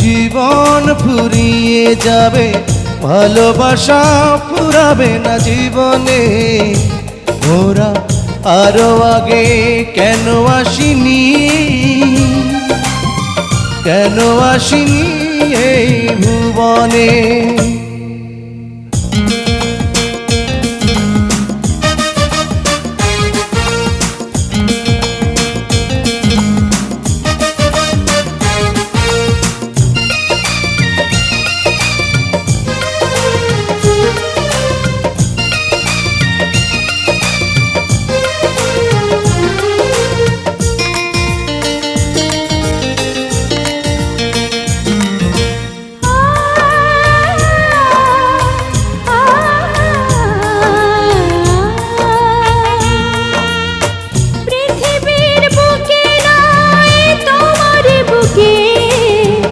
জীবন ফুরিয়ে যাবে, ভালোবাসা ফুরাবে না জীবনে। ওরা আরও আগে কেন আসিনি? কেন আসিনি এই ভুবনে?